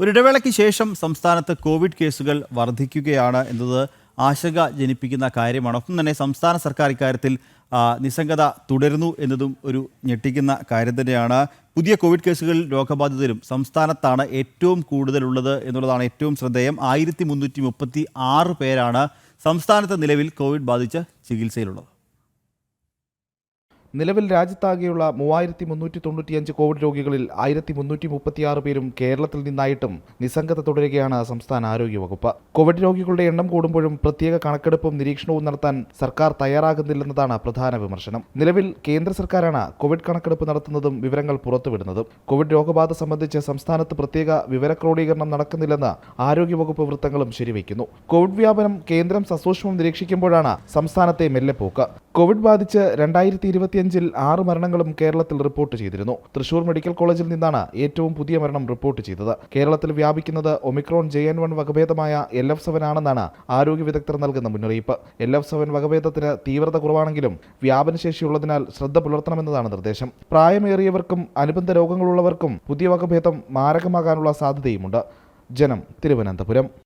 ഒരിടവേളയ്ക്ക് ശേഷം സംസ്ഥാനത്ത് കോവിഡ് കേസുകൾ വർദ്ധിക്കുകയാണ് എന്നത് ആശങ്ക ജനിപ്പിക്കുന്ന കാര്യമാണ്. ഒപ്പം തന്നെ സംസ്ഥാന സർക്കാർ ഇക്കാര്യത്തിൽ നിസ്സംഗത തുടരുന്നു എന്നതും ഒരു ഞെട്ടിക്കുന്ന കാര്യം തന്നെയാണ്. പുതിയ കോവിഡ് കേസുകളിൽ രോഗബാധിതരും സംസ്ഥാനത്താണ് ഏറ്റവും കൂടുതലുള്ളത് എന്നുള്ളതാണ് ഏറ്റവും ശ്രദ്ധേയം. ആയിരത്തി മുന്നൂറ്റി മുപ്പത്തി ആറ് പേരാണ് സംസ്ഥാനത്ത് നിലവിൽ കോവിഡ് ബാധിച്ച് ചികിത്സയിലുള്ളത്. നിലവിൽ രാജ്യത്താകെയുള്ള മൂവായിരത്തി മുന്നൂറ്റി തൊണ്ണൂറ്റിയഞ്ച് കോവിഡ് രോഗികളിൽ ആയിരത്തി മുന്നൂറ്റി മുപ്പത്തിയാറ് പേരും കേരളത്തിൽ നിന്നായിട്ടും നിസ്സംഗത തുടരുകയാണ് സംസ്ഥാന ആരോഗ്യവകുപ്പ്. കോവിഡ് രോഗികളുടെ എണ്ണം കൂടുമ്പോഴും പ്രത്യേക കണക്കെടുപ്പും നിരീക്ഷണവും നടത്താൻ സർക്കാർ തയ്യാറാകുന്നില്ലെന്നതാണ് പ്രധാന വിമർശനം. നിലവിൽ കേന്ദ്ര സർക്കാരാണ് കോവിഡ് കണക്കെടുപ്പ് നടത്തുന്നതും വിവരങ്ങൾ പുറത്തുവിടുന്നതും. കോവിഡ് രോഗബാധ സംബന്ധിച്ച് സംസ്ഥാനത്ത് പ്രത്യേക വിവര ക്രോഡീകരണം നടക്കുന്നില്ലെന്ന് ആരോഗ്യവകുപ്പ് വൃത്തങ്ങളും ശരിവയ്ക്കുന്നു. കോവിഡ് വ്യാപനം കേന്ദ്രം സസൂക്ഷ്മം നിരീക്ഷിക്കുമ്പോഴാണ് സംസ്ഥാനത്തെ മെല്ലെപ്പോക്ക്. കോവിഡ് ബാധിച്ച് രണ്ടായിരത്തി ഇരുപത്തിയഞ്ചിൽ ആറ് മരണങ്ങളും കേരളത്തിൽ റിപ്പോർട്ട് ചെയ്തിരുന്നു. തൃശൂർ മെഡിക്കൽ കോളേജിൽ നിന്നാണ് ഏറ്റവും പുതിയ മരണം റിപ്പോർട്ട് ചെയ്തത്. കേരളത്തിൽ വ്യാപിക്കുന്നത് ഒമിക്രോൺ ജെ എൻ വൺ വകഭേദമായ എൽ എഫ് സെവൻ ആണെന്നാണ് ആരോഗ്യ വിദഗ്ധർ നൽകുന്ന മുന്നറിയിപ്പ്. എൽ എഫ് സെവൻ വകഭേദത്തിന് തീവ്രത കുറവാണെങ്കിലും വ്യാപനശേഷിയുള്ളതിനാൽ ശ്രദ്ധ പുലർത്തണമെന്നതാണ് നിർദ്ദേശം. പ്രായമേറിയവർക്കും അനുബന്ധ രോഗങ്ങളുള്ളവർക്കും പുതിയ വകഭേദം മാരകമാകാനുള്ള സാധ്യതയുമുണ്ട്. ജനം തിരുവനന്തപുരം.